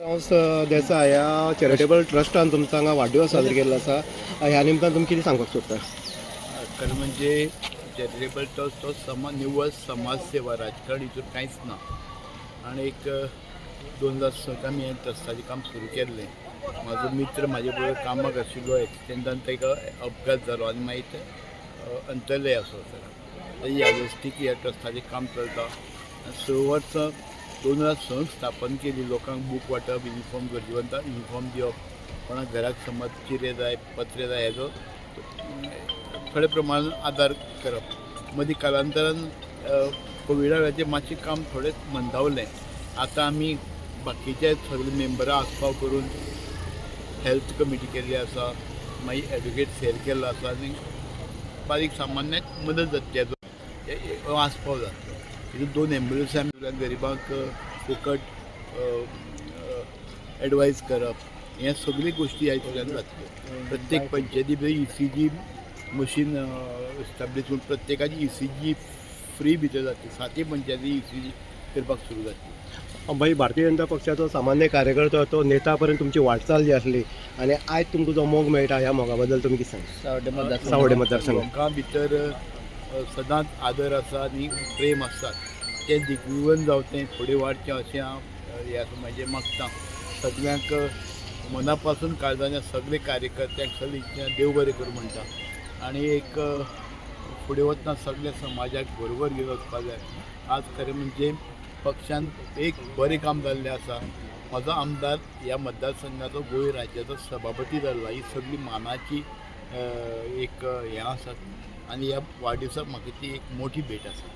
पावस ह्या चॅरिटेबल ट्रस्टान तुमचा हांगा वाडदिवस साजरो केल्लो आसा ह्या निमतान तुमी कितें सांगपाक सोदता खरें म्हणजे चॅरिटेबल ट्रस्ट तो समा निवळ समाज सेवा राजकारण हितून कांयच ना. आनी एक दोन हजार सत आमी हें ट्रस्टाचें काम सुरू केल्लें म्हाजो मित्र म्हाजे बरोबर कामाक आशिल्लो एक्सिडेंटान ताका अपघात जालो आनी मागीर ते अ, अंतरले असो. ह्या ट्रस्टाचें काम चलता स वर्सां दोन हजार संक स्थापन केली. लोकांक बूक वांटप युनिफॉर्म गरजेवंत युनिफॉर्म दिवप कोणाक घराक समज चिरे जाय पत्रे जाय हेजो थोड्या प्रमाणात आदार करप. मदीं कालांतरान कोविडा वेळाचेर मातशें काम थोडें मंदावलें. आतां आमी बाकीचे सगळे मेंबरां आस्पाव करून हेल्थ कमिटी केल्ली आसा मागीर एडवोकेट सेल केल्लो आसा आनी बारीक सामान्याक मदत जाता हेजो हे- आस्पाव जाता. तितून दोन एम्बुलन्स आमी गरिबांक फुकट एडवायज करप हे सगळी गोश्टी आयतल्यान जातल्यो प्रत्येक पंचायती भितर E C G machine establish करून प्रत्येकाची ई सी जी फ्री भितर जातली सातय पंचायती ई सी जी करपाक सुरू जातली भाई भारतीय जनता पक्षाचो सामान्य कार्यकर्तो तो नेता पर्यंत तुमची वाटचाल जी आसली आनी आयज तुमकां जो मोग मेळटा ह्या मोगा बद्दल तुमी कितें सांगता? सावड्डे मतदारसंघ. भितर सदांच आदर आसा आनी प्रेम आसता तें दिग्विवन जावचें फुडें वाडचें अशें हांव अ, ह्या म्हणजे मागतां. सगळ्यांक मना पासून काळजाच्या सगळे कार्यकर्त्यांक सगळे देव बरें करूं म्हणटा. आनी एक फुडें वतना सगळ्या समाजाक बरोबर घेवन वचपाक जाय. आज खरें म्हणजे पक्षान एक बरें काम जाल्लें आसा. म्हजो आमदार ह्या मतदारसंघाचो गोंय राज्याचो सभापती जाल्लो. ही सगळी मानाची एक हें आसा. आनी ह्या वाडदिवसाक म्हाका ती एक मोठी भेट आसा